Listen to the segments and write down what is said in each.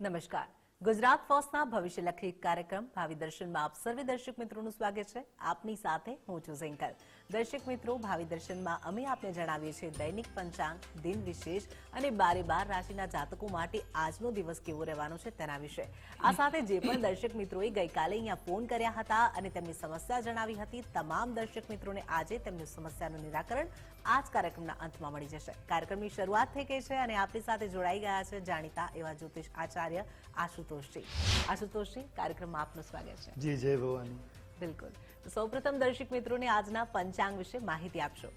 નમસ્કાર. ગુજરાત ફર્સ્ટના ભવિષ્યલક્ષી કાર્યક્રમ ભાવિ દર્શનમાં આપ સર્વે દર્શક મિત્રોનું સ્વાગત છે. આપની સાથે હું છું ઝેંકર દર્શક મિત્રો, ભાવિ દર્શનમાં અમે આપને જણાવીએ છીએ દૈનિક પંચાંગ, દિન વિશેષ અને બારે બાર રાશિના જાતકો માટે આજનો દિવસ કેવો રહેવાનો છે તેના વિશે. આ સાથે જે પણ દર્શક મિત્રોએ ગઈકાલે અહીંયા ફોન કર્યા હતા અને તેમની સમસ્યા જણાવી હતી, તમામ દર્શક મિત્રોને આજે તેમની સમસ્યાનું નિરાકરણ આ જ કાર્યક્રમના અંતમાં મળી જશે. કાર્યક્રમની શરૂઆત થઈ ગઈ છે અને આપણી સાથે જોડાઈ ગયા છે જાણીતા એવા જ્યોતિષ આચાર્ય આશુતોષજી. આશુતોષજી, કાર્યક્રમમાં આપનું સ્વાગત છે. જી, જય ભવાની. બિલકુલ. સૌપ્રથમ દર્શક મિત્રોને આજના પંચાંગ વિશે માહિતી આપશો.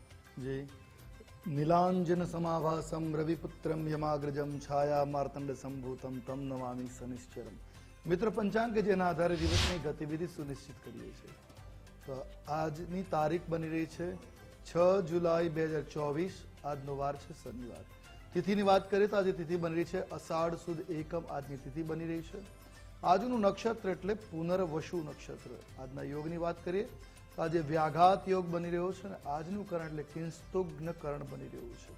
જી. નીલાંજન સમાભાસમ રવિપુત્રમ યમાગ્રજમ છાયા માર્તંડ સંભૂતમ તમ નમામી સનિશ્ચરમ. મિત્ર પંચાંગ કે જેના આધારે દિવસની ગતિવિધિ સુનિશ્ચિત કરીએ છીએ. તો આજની તારીખ બની રહી છે છ જુલાઈ બે હજાર ચોવીસ. આજનો વાર છે શનિવાર. તિથિની વાત કરીએ તો આજે તિથિ બની રહી છે અષાઢ સુદ એકમ. આજની તિથિ બની રહી છે. આજનું નક્ષત્ર એટલે પુનર્વસુ નક્ષત્ર. આજના યોગની વાત કરીએ તો આજે વ્યાઘાત યોગ બની રહ્યો છે અને આજનું કરણ એટલે કિંસ્તુગ્ન કરણ બની રહ્યું છે.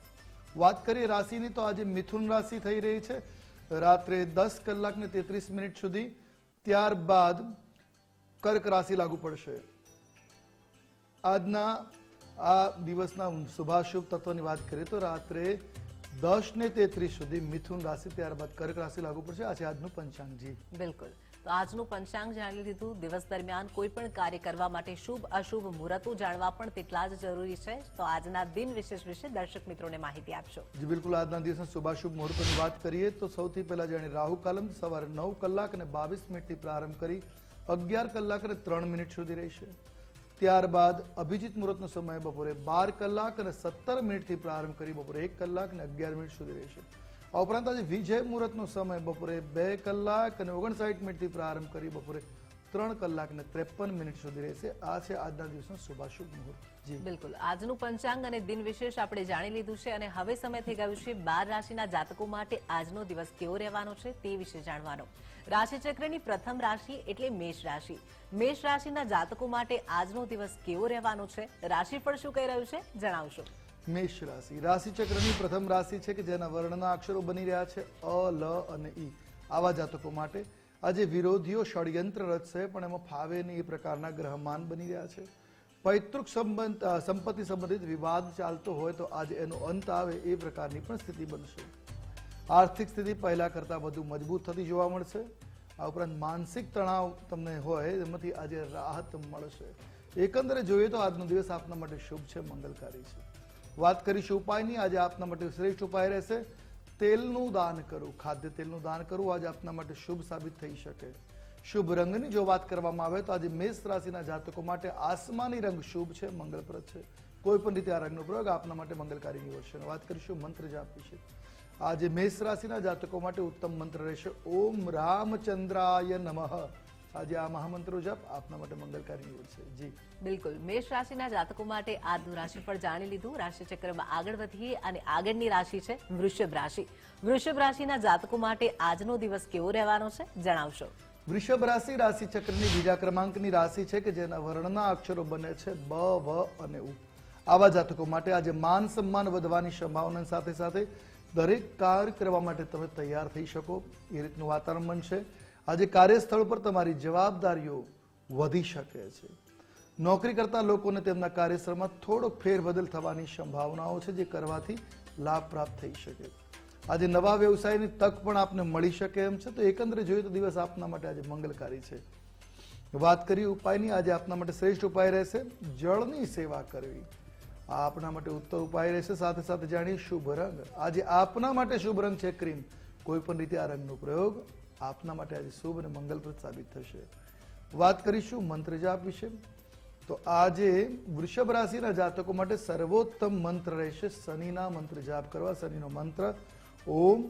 વાત કરીએ રાશિની તો આજે મિથુન રાશિ થઈ રહી છે. રાત્રે દસ કલાક ને તેત્રીસ મિનિટ સુધી ત્યારબાદ કર્ક રાશિ લાગુ પડશે. આજના આ દિવસના શુભાશુભ તત્વની વાત કરીએ તો રાત્રે દસ ને તેત્રીસ સુધી મિથુન રાશિ ત્યારબાદ કર્ક રાશિ લાગુ પડશે. આજે આજનું પંચાંગજી બિલકુલ. તો આજનું પંચાંગ જાણી લીધું. દિવસ દરમિયાન કોઈ પણ કાર્ય કરવા માટે શુભ અશુભ મુહૂર્તો જાણવા પણ તેટલા જ જરૂરી છે. તો આજના દિન વિશેષ વિશે દર્શક મિત્રોને માહિતી આપશો. જી બિલકુલ. આજના દિવસના શુભાશુભ મુહૂર્તોની વાત કરીએ તો સૌથી પહેલા જાણે રાહુ કાલમ. સવારે નવ કલાક અને બાવીસ મિનિટથી પ્રારંભ કરી અગિયાર કલાક અને ત્રણ મિનિટ સુધી રહેશે. ત્યારબાદ અભિજીત મુહૂર્તનો સમય બપોરે બાર કલાક અને સત્તર મિનિટથી પ્રારંભ કરી બપોરે એક કલાક અને અગિયાર મિનિટ સુધી રહેશે. આ ઉપરાંત આજે વિજય મુહૂર્તનો સમય બપોરે બે કલાક અને ઓગણસાઠ મિનિટથી પ્રારંભ કરી બપોરે ત્રણ કલાક ને ત્રેપન મિનિટ સુધી રહેશે. આ છે આજના દિવસનો શુભાશુભ મુહૂર્ત. જી. બિલકુલ. આજનું પંચાંગ અને દિન વિશેષ આપણે જાણી લીધું છે અને હવે સમય થઈ ગયું છે બાર રાશિના જાતકો માટે આજનો દિવસ કેવો રહેવાનો છે તે વિશે જાણવાનો. રાશિચક્રની પ્રથમ રાશિ એટલે મેષ રાશિ. મેષ રાશિના જાતકો માટે આજનો દિવસ કેવો રહેવાનો છે? રાશિફળ શું કહી રહ્યું છે? જણાવશો. મેષ રાશિ. રાશિચક્રની પ્રથમ રાશિ છે કે જેના વર્ણના અક્ષરો બની રહ્યા છે અ લ અને ઈ. આવા જાતકો માટે આજે વિરોધીઓ ષડયંત્ર રચશે પણ એમાં ફાવે નહીં એ પ્રકારના ગ્રહમાન બની રહ્યા છે. પૈતૃક સંબંધ સંપત્તિ સંબંધિત વિવાદ ચાલતો હોય તો આજે એનો અંત આવે એ પ્રકારની પણ સ્થિતિ બનશે. આર્થિક સ્થિતિ પહેલાં કરતાં વધુ મજબૂત થતી જોવા મળશે. આ ઉપરાંત માનસિક તણાવ તમને હોય એમાંથી આજે રાહત મળશે. એકંદરે જોઈએ તો આજનો દિવસ આપના માટે શુભ છે, મંગલકારી છે. વાત કરીશું ઉપાયની. આજે આપના માટે શ્રેષ્ઠ ઉપાય રહેશે. તેલનું દાન કરવું ખાદ્ય તેલનું દાન કરવું આજે આપના માટે શુભ સાબિત થઈ શકે. શુભ રંગની જો વાત કરવામાં આવે તો આજે મેષ રાશિના જાતકો માટે આસમાની રંગ શુભ છે મંગળપ્રદ છે. કોઈ પણ રીતે આ રંગનો પ્રયોગ આપના માટે મંગલકારી નીવડશે વાત કરીશું મંત્ર જાપ વિશે. આજે મેષ રાશિના જાતકો માટે ઉત્તમ મંત્ર રહેશે. ઓમ રામચંદ્રાય નમઃ. આજે આ મહામંત્રો જપ આપના માટે મંગલકારી નીવડશે જી. બિલકુલ. મેષ રાશિના જાતકો માટે આજનું રાશિફળ જાણી લીધું. રાશિચક્રમાં આગળ વધીએ અને આગળની રાશિ છે વૃષભ રાશિ. વૃષભ રાશિના જાતકો માટે આજનો દિવસ કેવો રહેવાનો છે જણાવશો. વૃષભ રાશિ રાશિ ચક્રની બીજા ક્રમાંકની રાશિ છે કે જેના વર્ણના અક્ષરો બને છે બ વ અને ઉ. આવા જાતકો માટે આજે માન સન્માન વધવાની સંભાવના સાથે સાથે દરેક કાર્ય કરવા માટે તમે તૈયાર થઈ શકો. એ રીતનું વાતાવરણ બનશે. આજે કાર્યસ્થળ પર તમારી જવાબદારીઓ વધી શકે છે. નોકરી કરતા લોકોને તેમના કાર્યસ્થળમાં થોડોક ફેરબદલ થવાની સંભાવનાઓ છે જે કરવાથી લાભ પ્રાપ્ત થઈ શકે. આજે નવા વ્યવસાયની તક પણ આપને મળી શકે એમ છે. તો એકંદરે જોઈએ તો દિવસ આપના માટે આજે મંગલકારી છે. વાત કરી ઉપાયની. આજે આપના માટે શ્રેષ્ઠ ઉપાય રહેશે જળની સેવા કરવી. આ આપના માટે ઉત્તમ ઉપાય રહેશે. સાથે સાથે જાણીએ શુભ રંગ. આજે આપના માટે શુભ રંગ છે ક્રીમ. કોઈ પણ રીતે આ રંગનો પ્રયોગ આપના માટે આજે શુભ અને મંગલપ્રદ સાબિત થશે. વાત કરીશું મંત્ર જાપ વિશે. તો આજે વૃષભ રાશિના જાતકો માટે સર્વોત્તમ મંત્ર રહેશે શનિના મંત્ર જાપ કરવા. શનિનો મંત્ર, ઓમ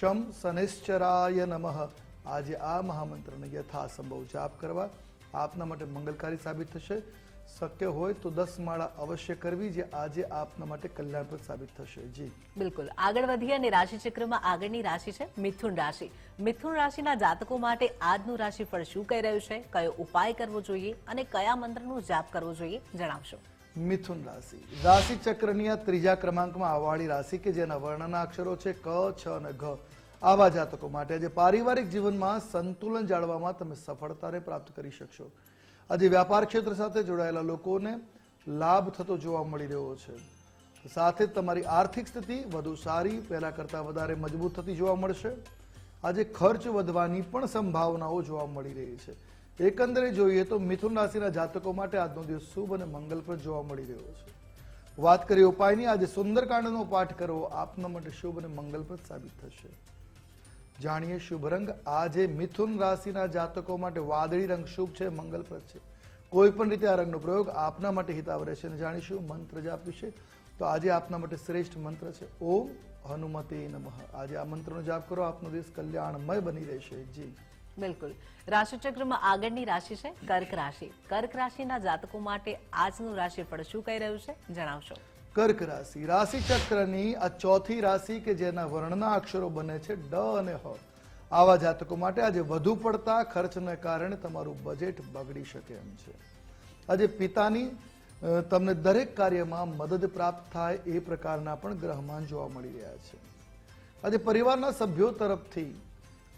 શમ શનિશ્ચરાય નમઃ. આજે આ મહામંત્રને યથાસંભવ જાપ કરવા આપના માટે મંગલકારી સાબિત થશે. શક્ય હોય તો દસ માળા અવશ્ય કરવી જે આજે આપના માટે કલ્યાણપ્રદ સાબિત થશે. જી. બિલકુલ. આગળ વધીએ અને રાશિચક્રમાં આગળની રાશિ છે મિથુન રાશિ. મિથુન રાશિના જાતકો માટે આજનું રાશિફળ શું કહી રહ્યું છે? કયો ઉપાય કરવો જોઈએ અને કયા મંત્રનો જાપ કરવો જોઈએ જણાવશો. મિથુન રાશિ. રાશિ ચક્રની આ ત્રીજા ક્રમાંકમાં આવવાળી રાશિ કે જેના વર્ણના અક્ષરો છે ક છ અને ઘ. આવા જાતકો માટે આજે પારિવારિક જીવનમાં સંતુલન જાળવવામાં તમે સફળતાને પ્રાપ્ત કરી શકશો. આજે વ્યાપાર ક્ષેત્ર સાથે જોડાયેલા લોકોને લાભ થતો જોવા મળી રહ્યો છે. સાથે જ તમારી આર્થિક સ્થિતિ વધુ સારી, પહેલાં કરતાં વધારે મજબૂત થતી જોવા મળશે. આજે ખર્ચ વધવાની પણ સંભાવનાઓ જોવા મળી રહી છે. એકંદરે જોઈએ તો મિથુન રાશિના જાતકો માટે આજનો દિવસ શુભ અને મંગલપ્રદ જોવા મળી રહ્યો છે. વાત કરીએ ઉપાયની, આજે સુંદરકાંડનો પાઠ કરવો આપના માટે શુભ અને મંગલપ્રદ સાબિત થશે. જાણીએ શુભ રંગ. આજે મિથુન રાશિના જાતકો માટે વાદળી રંગ શુભ છે, મંગલપ્રદ છે. કોઈ પણ રીતે આ રંગનો પ્રયોગ આપના માટે હિતાવ રહેશે અને જાણીશું મંત્ર જાપ વિશે. તો આજે આપના માટે શ્રેષ્ઠ મંત્ર છે. ઓમ હનુમતે નમઃ. આજે આ મંત્રનો જાપ કરો. આપનો દિવસ કલ્યાણમય બની રહેશે. જી. બિલકુલ. રાશિચક્રમાં આગળની રાશિ છે કર્ક રાશિ. કર્ક રાશિના જાતકો માટે આજનું રાશિફળ શું કહી રહ્યું છે? જણાવશો. કર્ક રાશિ. રાશિ ચક્રની આ ચોથી રાશિ કે જેના વર્ણના અક્ષરો બને છે ડ અને હ. આવા જાતકો માટે આજે વધુ પડતા ખર્ચને કારણે તમારું બજેટ બગડી શકે એમ છે. આજે પિતાની તમને દરેક કાર્યમાં મદદ પ્રાપ્ત થાય એ પ્રકારના પણ ગ્રહમાન જોવા મળી રહ્યા છે. આજે પરિવારના સભ્યો તરફથી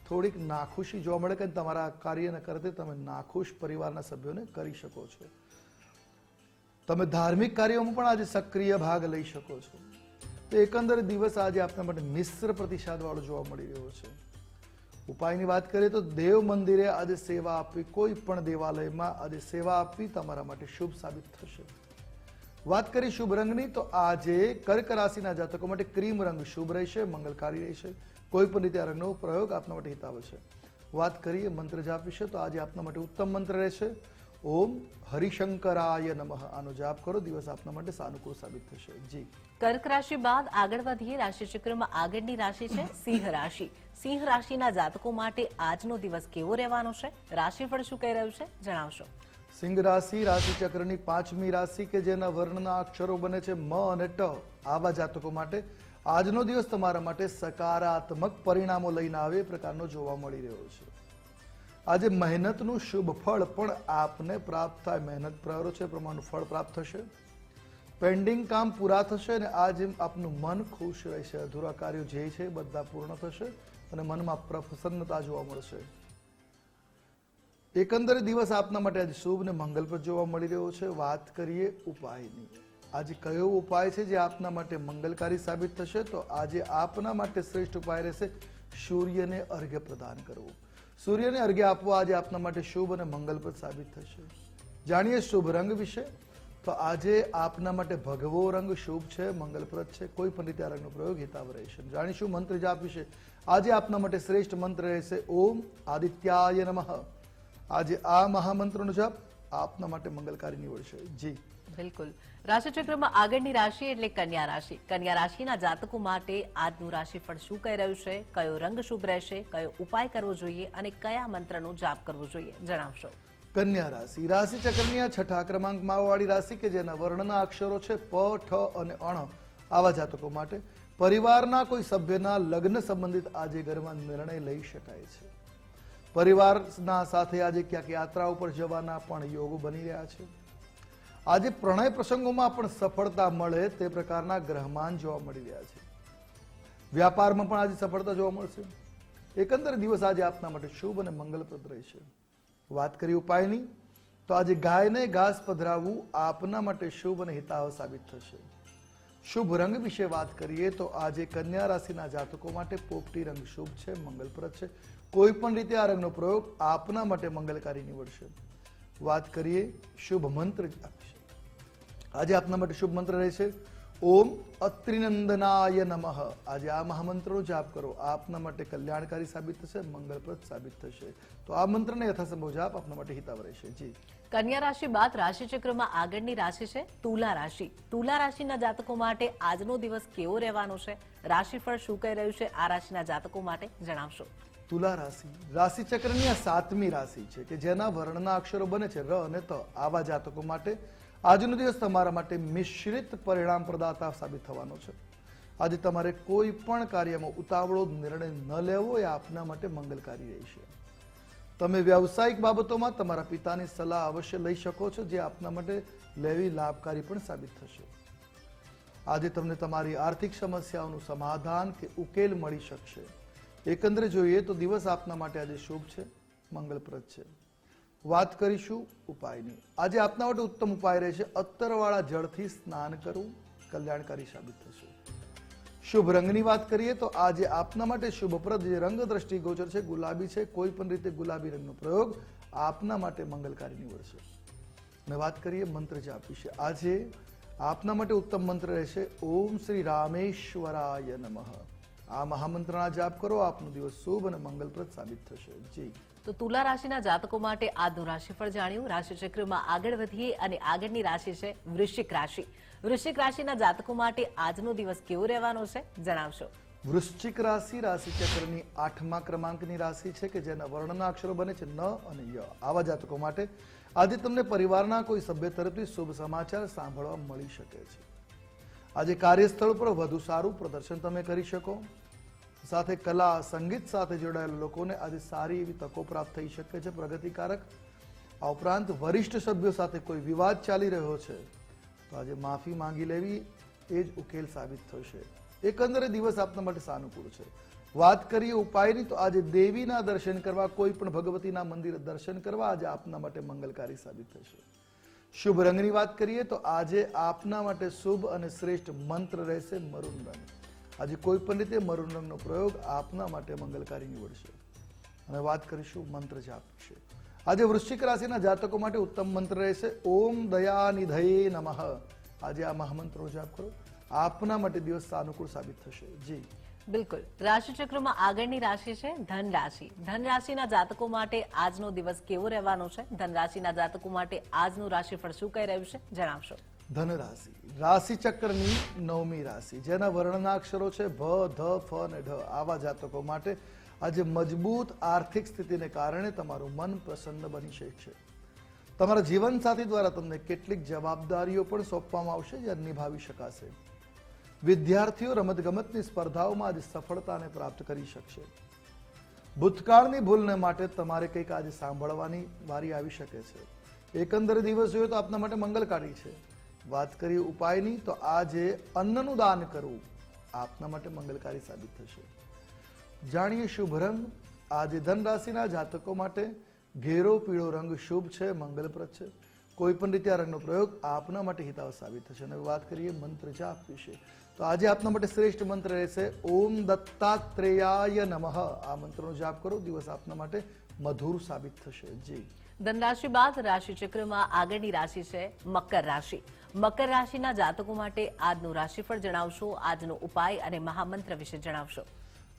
થોડીક નાખુશી જોવા મળે કે તમારા કાર્યને કરતે તમે નાખુશ પરિવારના સભ્યોને કરી શકો છો. તમે ધાર્મિક કાર્યોમાં પણ આજે સક્રિય ભાગ લઈ શકો છો. તો એકંદરે દિવસ આજે આપના માટે મિશ્ર પ્રતિસાદવાળો જોવા મળી રહ્યો છે. ઉપાયની વાત કરીએ તો દેવ મંદિરે આજે સેવા આપવી, કોઈ પણ દેવાલયમાં આજે સેવા આપવી તમારા માટે શુભ સાબિત થશે. વાત કરી શુભ રંગની, તો આજે કર્ક રાશિના જાતકો માટે ક્રીમ રંગ શુભ રહેશે, મંગલકારી રહેશે. કોઈ પણ રીતે આ રંગનો પ્રયોગ આપના માટે હિતાવ છે. વાત કરીએ મંત્ર જાપ વિશે, તો આજે આપના માટે ઉત્તમ મંત્ર રહેશે. ઓમ હરિશંકરાય નમઃ. આનો જાપ કરો દિવસ આપના માટે સાનુકૂળ સાબિત થશે. જી. કર્ક રાશિ બાદ આગળ વધીએ. રાશિચક્રમાં આગળની રાશિ છે સિંહ રાશિ. સિંહ રાશિના જાતકો માટે આજનો દિવસ કેવો રહેવાનો છે? રાશિફળ શું કહી રહ્યું છે? જણાવશો. સિંહ રાશિ રાશિચક્રની પાંચમી રાશિ કે જેના વર્ણના અક્ષરો બને છે મ અને ટ. આવા જાતકો માટે આજનો દિવસ તમારા માટે સકારાત્મક પરિણામો લઈને આવે એ પ્રકારનો જોવા મળી રહ્યો છે. આજે મહેનતનું શુભ ફળ પણ આપને પ્રાપ્ત થાય. મહેનત પ્રયારો છે, પ્રમાણનું ફળ પ્રાપ્ત થશે. પેન્ડિંગ કામ પૂરા થશે અને આજે આપનું મન ખુશ રહેશે. અધૂરા કાર્યો જે છે બધા પૂર્ણ થશે અને મનમાં પ્રસન્નતા જોવા મળશે. એકંદરે દિવસ આપના માટે આજે શુભ ને મંગલપ્રદ જોવા મળી રહ્યો છે. વાત કરીએ ઉપાયની. આજે કયો ઉપાય છે જે આપના માટે મંગલકારી સાબિત થશે? તો આજે આપના માટે શ્રેષ્ઠ ઉપાય રહેશે સૂર્યને અર્ઘ્ય પ્રદાન કરવું. સૂર્યને અર્ઘ્ય આપવા આજે આપના માટે શુભ અને મંગલપ્રદ સાબિત થશે. જાણીએ શુભ રંગ વિશે? તો આજે આપના માટે ભગવો રંગ શુભ છે, મંગલપ્રદ છે, કોઈ પણ રીતે આ રંગનો પ્રયોગ હિતાવ રહેશે. જાણીશું મંત્ર જાપ વિશે. આજે આપના માટે શ્રેષ્ઠ મંત્ર રહેશે ઓમ આદિત્યાય નમઃ. આજે આ મહામંત્રનો જાપ આપના માટે મંગલકારી નીવડશે. જી. બિલકુલ. રાશિચક્રમાં આગળની રાશિ એટલે કન્યા રાશિ. કન્યા રાશિના જાતકો માટે આજનું રાશિફળ શું કહી રહ્યું છે? કયો રંગ શુભ રહેશે? કયો ઉપાય કરવો જોઈએ? અને કયા મંત્રનો જાપ કરવો જોઈએ? જણાવશો. કન્યા રાશિ. રાશિ ચક્રની આ છઠ્ઠા ક્રમાંકમાં વાળી રાશિ કે જેના વર્ણના અક્ષરો છે પ, ઠ અને અણ. આવા જાતકો માટે પરિવારના કોઈ સભ્યના લગ્ન સંબંધિત આજે ઘરમાં નિર્ણય લઈ શકાય છે. પરિવારના સાથે આજે ક્યાંક યાત્રા ઉપર જવાના પણ યોગ બની રહ્યા છે. આજે પ્રણય પ્રસંગોમાં પણ સફળતા મળે તે પ્રકારના ગ્રહમાન જોવા મળી રહ્યા છે. વ્યાપારમાં પણ આજે સફળતા જોવા મળશે. એકંદર દિવસ આજે આપના માટે શુભ અને મંગલપ્રદ રહેશે. વાત કરી ઉપાયની તો આજે ગાયને ઘાસ પધરાવવું આપના માટે શુભ અને હિતાવ સાબિત થશે. શુભ રંગ વિશે વાત કરીએ તો આજે કન્યા રાશિના જાતકો માટે પોપટી રંગ શુભ છે, મંગલપ્રદ છે. કોઈ પણ રીતે આ રંગનો પ્રયોગ આપના માટે મંગલકારી નીવડશે. વાત કરીએ શુભ મંત્ર આજે આપના માટે શુભ મંત્ર રહેશે ઓમ અત્રિનંદનાય નમઃ. આજે આ મહામંત્રનો જાપ કરો. આપના માટે કલ્યાણકારી સાબિત થશે મંગળપ્રદ સાબિત થશે. તો આ મંત્રને યથાસંભવ જાપ આપના માટે હિતાવ રહેશે. જી. કન્યા રાશિ બાદ રાશિચક્રમાં આગળની રાશિ છે તુલા રાશિ. તુલા રાશિના જાતકો માટે આજનો દિવસ કેવો રહેવાનો છે? રાશિફળ શું કહી રહ્યું છે? આ રાશિના જાતકો માટે જણાવશો. તુલા રાશિ. રાશિ ચક્રની આ સાતમી રાશિ છે કે જેના વર્ણના અક્ષરો બને છે ર અને ત. આવા જાતકો માટે આજનો દિવસ તમારા માટે મિશ્રિત પરિણામ પ્રદાતા સાબિત થવાનો છે. આજે તમારે કોઈ પણ કાર્યમાં ઉતાવળો નિર્ણય ન લેવો એ આપના માટે મંગલકારી રહેશે તમે વ્યવસાયિક બાબતોમાં તમારા પિતાની સલાહ અવશ્ય લઈ શકો છો, જે આપના માટે લેવી લાભકારી પણ સાબિત થશે. આજે તમને તમારી આર્થિક સમસ્યાઓનું સમાધાન કે ઉકેલ મળી શકશે. એકંદરે જોઈએ તો દિવસ આપના માટે આજે શુભ છે, મંગલપ્રદ છે. વાત કરીશું ઉપાયની. આજે આપના માટે ઉત્તમ ઉપાય રહેશે અત્તરવાળા જળથી સ્નાન કરવું, કલ્યાણકારી સાબિત થશે. શુભ રંગની વાત કરીએ તો આજે આપના માટે શુભપ્રદ જે રંગ દ્રષ્ટિ ગોચર છે, ગુલાબી છે, કોઈ પણ રીતે ગુલાબી રંગનો પ્રયોગ આપના માટે મંગલકારી નીવડશે. અને વાત કરીએ મંત્ર જાપ વિશે. આજે આપના માટે ઉત્તમ મંત્ર રહેશે, ઓમ શ્રી રામેશ્વરાય નમઃ. આ મહામંત્રના જાપ કરો. આપનો દિવસ શુભ અને મંગલપ્રદ સાબિત થશે. જી. તો તુલા રાશિના જાતકો માટે આજનું રાશિફળ જાણ્યું. રાશિચક્રમાં આગળ વધીએ અને આગળની રાશિ છે વૃશ્ચિક રાશિ. વૃશ્ચિક રાશિના જાતકો માટે આજનો દિવસ કેવો રહેવાનો છે જણાવશો. વૃશ્ચિક રાશિ રાશિચક્રની આઠમા ક્રમાંકની રાશિ છે કે જેના વર્ણના અક્ષરો બને છે ન અને ય. આવા જાતકો માટે આજે તમને પરિવારના કોઈ સભ્ય તરફથી શુભ સમાચાર સાંભળવા મળી શકે છે. આજે કાર્યસ્થળ પર વધુ સારું પ્રદર્શન તમે કરી શકો. સાથે કલા, સંગીત સાથે જોડાયેલા લોકોને આજે સારી એવી તકો પ્રાપ્ત થઈ શકે છે. પ્રગતિકારક, આ ઉપરાંત વરિષ્ઠ સભ્યો સાથે કોઈ વિવાદ ચાલી રહ્યો છે, તો આજે માફી માંગી લેવી એ જ ઉકેલ સાબિત થશે. એકંદરે દિવસ આપના માટે સાનુકૂળ છે. વાત કરીએ ઉપાયની, તો આજે દેવીના દર્શન કરવા, કોઈ પણ ભગવતીના મંદિરે દર્શન કરવા આજે આપના માટે મંગલકારી સાબિત થશે. શુભ રંગની વાત કરીએ તો આજે આપના માટે શુભ અને શ્રેષ્ઠ મંત્ર રહેશે મરૂન રંગ. આજે કોઈ પણ રીતે મરૂન રંગનો પ્રયોગ આપના માટે મંગલકારી નીવડશે. અને વાત કરીશું મંત્ર જાપ વિશે આજે વૃશ્ચિક રાશિના જાતકો માટે ઉત્તમ મંત્ર રહેશે, ઓમ દયાનિધયે નમઃ. આજે આ મહામંત્રો જાપ કરો આપના માટે દિવસ સાનુકૂળ સાબિત થશે. જી. બિલકુલ. રાશિચક્રમાં આગળની રાશિ છે ધન રાશિ ધન રાશિના જાતકો માટે આજનો દિવસ કેવો રહેવાનો છે? ધન રાશિના જાતકો માટે આજનું રાશિફળ શું કહી રહ્યું છે? જણાવશો. ધન રાશિ રાશિચક્રની નવમી રાશિ. જેના વર્ણના અક્ષરો છે ભ, ધ, ફ અને ઢ. આવા જાતકો માટે આજે મજબૂત આર્થિક સ્થિતિને કારણે તમારું મન પ્રસન્ન બની શકશે. તમારા જીવનસાથી દ્વારા તમને કેટલીક જવાબદારીઓ પણ સોંપવામાં આવશે, જે નિભાવી શકાશે. વિદ્યાર્થીઓ રમતગમતની સ્પર્ધાઓમાં આજે સફળતાને પ્રાપ્ત કરી શકશે. ભૂતકાળની ભૂલને માટે તમારે કંઈક આજે સાંભળવાની વારી આવી શકે છે. એકંદરે દિવસ જોઈએ તો આપના માટે મંગલકારી છે. વાત કરીએ ઉપાયની તો આજે અન્નનું દાન કરવું આપના માટે મંગલકારી સાબિત થશે. જાણીએ શુભ રંગ. આજે ધન રાશિના જાતકો માટે ઘેરો પીળો રંગ શુભ છે, મંગલપ્રદ છે. કોઈ પણ રીતે આ રંગનો પ્રયોગ આપના માટે હિતાવ સાબિત થશે. અને વાત કરીએ મંત્ર જાપ વિશે. તો આજે આપના માટે શ્રેષ્ઠ મંત્ર રહેશે ઓમ દત્તાત્રેયાય નમઃ. આ મંત્રનો જાપ કરો દિવસ આપના માટે મધુર સાબિત થશે. જી. ધન રાશિ બાદ રાશિચક્રમાં આગળની રાશિ છે મકર રાશિ. મકર રાશિના જાતકો માટે આજનું રાશિફળ જણાવશો આજનો ઉપાય અને મહામંત્ર વિશે જણાવશો.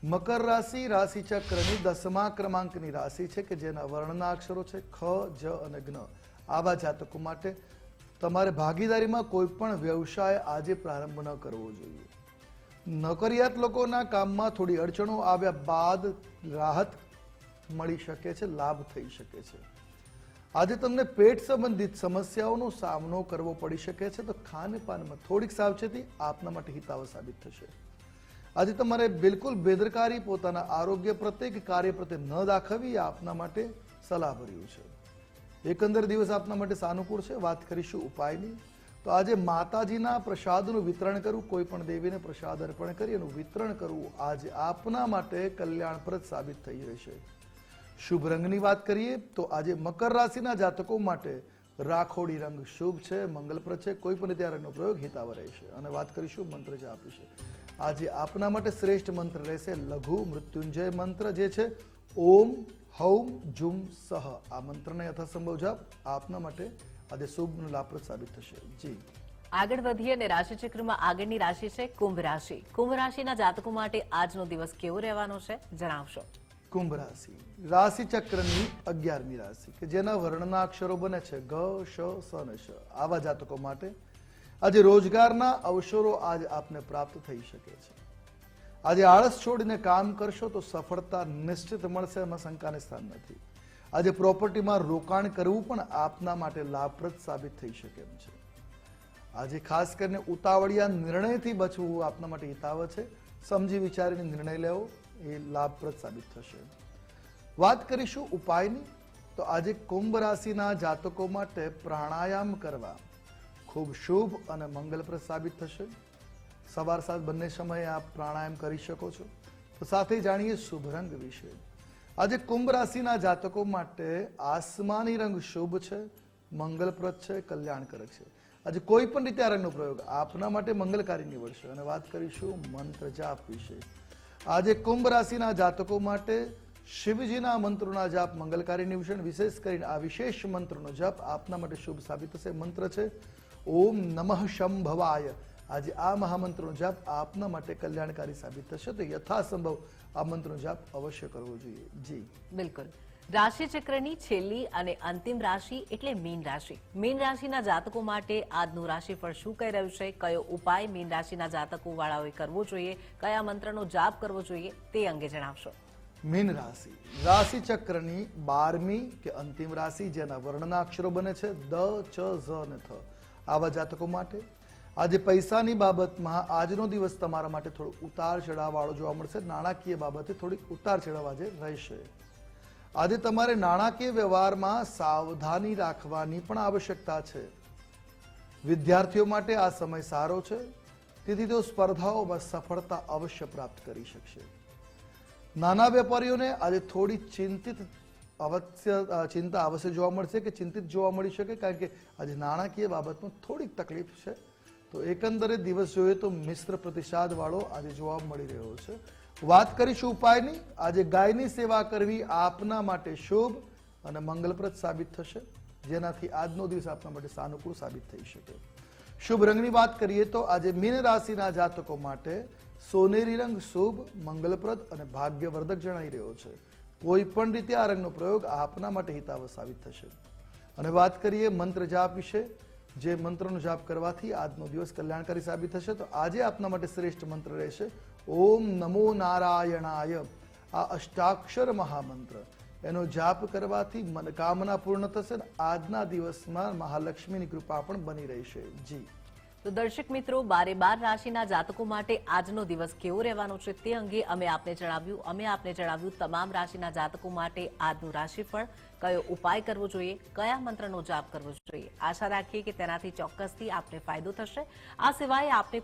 મકર રાશિ રાશિચક્રની દસમા ક્રમાંકની રાશિ છે કે જેના વર્ણના અક્ષરો છે ખ જ અને જ્ઞ આવા જાતકો માટે તમારે ભાગીદારીમાં કોઈ પણ વ્યવસાય આજે પ્રારંભ ન કરવો જોઈએ. નોકરિયાત લોકોના કામમાં થોડી અડચણો આવ્યા બાદ રાહત મળી શકે છે, લાભ થઈ શકે છે. આજે તમને પેટ સંબંધિત સમસ્યાઓનો સામનો કરવો પડી શકે છે, તો ખાનપાનમાં થોડીક સાવચેતી આપના માટે હિતાવ સાબિત થશે. આજે તમારે બિલકુલ બેદરકારી, પોતાના આરોગ્ય પ્રત્યે કે કાર્ય પ્રત્યે ન દાખવવી આપના માટે સલાહભર્યું છે. એકંદર દિવસ આપના માટે સાનુકૂળ છે, વાત કરીશું ઉપાયની. તો આજે માતાજીના પ્રસાદનું વિતરણ કરવું, કોઈ પણ દેવીને પ્રસાદ અર્પણ કરી એનું વિતરણ કરવું, આજે આપના માટે કલ્યાણપ્રદ સાબિત થઈ રહેશે શુભ રંગની વાત કરીએ, તો આજે મકર રાશિના જાતકો માટે રાખોડી રંગ શુભ છે, મંગલપ્રદ છે, કોઈ પણ રીતે આ રંગનો પ્રયોગ હિતાવ રહેશે અને વાત કરીશું મંત્ર જે આપીશે આજે આપના માટે શ્રેષ્ઠ મંત્ર રહેશે લઘુ મૃત્યુંજય મંત્ર જે છે, ઓમ હૌમ જુમ સહ. આ મંત્રને યથાસંભવ જાપ આપના માટે આજે શુભ લાભપ્રદ સાબિત થશે. જી. આગળ વધીએ અને રાશિચક્રમાં આગળની રાશિ છે કુંભ રાશિ. કુંભ રાશિના જાતકો માટે આજનો દિવસ કેવો રહેવાનો છે? જણાવશો. કુંભ રાશિ. રાશિ ચક્રની અગિયારમી રાશિ કે જેના વર્ણના અક્ષરો બને છે ગ શ સ અને શ. આવા જાતકો માટે આજે રોજગારના અવસરો આજ આપને પ્રાપ્ત થઈ શકે છે. આજે આળસ છોડીને કામ કરશો તો સફળતા નિશ્ચિત મળશે, એમાં શંકાને સ્થાન નથી. આજે પ્રોપર્ટીમાં રોકાણ કરવું પણ આપના માટે લાભપ્રદ સાબિત થઈ શકે એમ છે. આજે ખાસ કરીને ઉતાવળિયા નિર્ણયથી બચવું આપના માટે હિતાવ છે. સમજી વિચારીને નિર્ણય લેવો એ લાભપ્રદ સાબિત થશે. વાત કરીશું ઉપાયની. તો આજે કુંભ રાશિના જાતકો માટે પ્રાણાયામ કરવા ખૂબ શુભ અને મંગલપ્રદ સાબિત થશે. સવાર સાંજ બંને સમયે આપ પ્રાણાયામ કરી શકો છો. તો સાથે જાણીએ શુભ રંગ વિશે. આજે કુંભ રાશિના જાતકો માટે આસમાની રંગ શુભ છે, મંગલપ્રદ છે, કલ્યાણકારક છે. આજે કોઈ પણ રીતે આ રંગનો પ્રયોગ આપના માટે મંગલકારી નીવડશે. અને વાત કરીશું મંત્ર જાપ વિશે. આજે કુંભ રાશિના જાતકો માટે શિવજીના મંત્રોના જાપ મંગલકારી નીવડશે. વિશેષ કરીને આ વિશેષ મંત્રનો જાપ આપના માટે શુભ સાબિત થશે. મંત્ર છે, ઓમ નમઃ શંભવાય. આજે આ મહામંત્રનો જાપ આપના માટે કલ્યાણકારી સાબિત થશે. તો યથાસંભવ આ મંત્રનો જાપ અવશ્ય કરવો જોઈએ. જી. બિલકુલ. રાશિ ચક્રની છેલ્લી અને અંતિમ રાશિ એટલે મીન રાશિ. મીન રાશિના જાતકો માટે આજનું રાશિફળ શું કહી રહ્યું છે? કયો ઉપાય મીન રાશિના જાતકો વાળાઓએ કરવો જોઈએ? કયા મંત્રનો જાપ કરવો જોઈએ તે અંગે જણાવશો. મીન રાશિ. રાશિ ચક્રની બારમી કે અંતિમ રાશિ જેના વર્ણના અક્ષરો બને છે દ ચ ઝ અને થ. આવા જાતકો માટે આજે પૈસાની બાબતમાં આજનો દિવસ તમારા માટે થોડો ઉતાર ચઢાવવાળો જોવા મળશે. નાણાકીય બાબતે થોડીક ઉતાર ચઢાવ આજે રહેશે. આજે તમારે નાણાકીય વ્યવહારમાં સાવધાની રાખવાની પણ આવશ્યકતા છે. વિદ્યાર્થીઓ માટે આ સમય સારો છે. તેથી તેઓ સ્પર્ધાઓમાં સફળતા અવશ્ય પ્રાપ્ત કરી શકશે. નાના વેપારીઓને આજે થોડી ચિંતિત અવશ્ય ચિંતા અવશ્ય જોવા મળશે કે ચિંતિત જોવા મળી શકે, કારણ કે આજે નાણાકીય બાબતમાં થોડીક તકલીફ છે. તો એકંદરે દિવસ જોઈએ તો મિશ્ર પ્રતિસાદ વાળો આજે જોવા મળી રહ્યો છે. વાત કરીશું ઉપાયની. આજે ગાયની સેવા કરવી આપના માટે શુભ અને મંગલપ્રદ સાબિત થશે. જેનાથી આજનો દિવસ આપના માટે સાનુકૂળ સાબિત થઈ શકે. શુભ રંગની વાત કરીએ તો આજે મીન રાશિના જાતકો માટે સોનેરી રંગ શુભ, મંગલપ્રદ અને ભાગ્યવર્ધક જણાઈ રહ્યો છે. કોઈ પણ રીતે આ રંગનો પ્રયોગ આપના માટે હિતાવહ સાબિત થશે. અને વાત કરીએ મંત્ર જાપ વિશે. જે મંત્રનો જાપ કરવાથી આજનો દિવસ કલ્યાણકારી સાબિત થશે. તો આજે આપના માટે શ્રેષ્ઠ મંત્ર રહેશે, ઓમ નમો નારાયણાય. આ અષ્ટાક્ષર મહામંત્ર. એનો જાપ કરવાથી મનકામના પૂર્ણ થશે અને આજના દિવસમાં મહાલક્ષ્મીની કૃપા પણ બની રહેશે. જી. તો દર્શક મિત્રો, બારે બાર રાશિના જાતકો માટે આજનો દિવસ કેવો રહેવાનો છે તે અંગે અમે આપને જણાવ્યું. અમે આપને જણાવ્યું તમામ રાશિના જાતકો માટે આજનું રાશિફળ કયો ઉપાય કરવો જોઈએ, કયા મંત્રનો જાપ કરવો જોઈએ. આશા રાખીએ કે તેનાથી ચોક્કસથી આપને ફાયદો થશે. આ સિવાય આપને